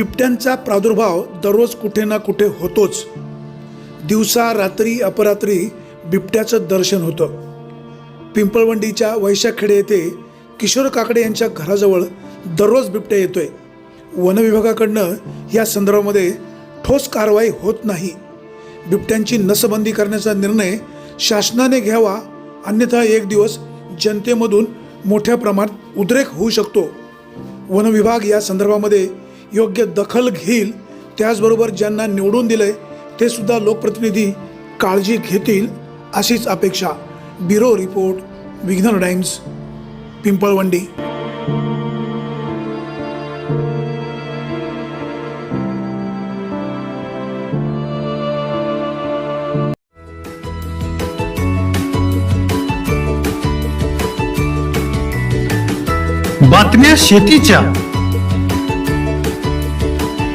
बिबट्यांचा प्रादुर्भाव दररोज कुठे ना कुठे होतोच. दिवसा रात्री अपरात्री बिबट्याचं दर्शन होतं. पिंपळवंडीच्या वैशाखेडे येथे किशोर काकडे यांच्या घराजवळ दररोज बिबट्या येतोय. वनविभागाकडनं या संदर्भामध्ये ठोस कारवाई होत नाही. बिबट्यांची नसबंदी करण्याचा निर्णय शासनाने घ्यावा अन्यथा एक दिवस जनतेमधून मोठ्या प्रमाणात उद्रेक होऊ शकतो. वनविभाग या संदर्भामध्ये योग्य दखल घेईल त्याचबरोबर ज्यांना निवडून दिलंय ते सुद्धा लोकप्रतिनिधी काळजी घेतील अशीच अपेक्षा. Bureau report Vighnahar Times Pimpalwandi. बातम्या शेतीच्या.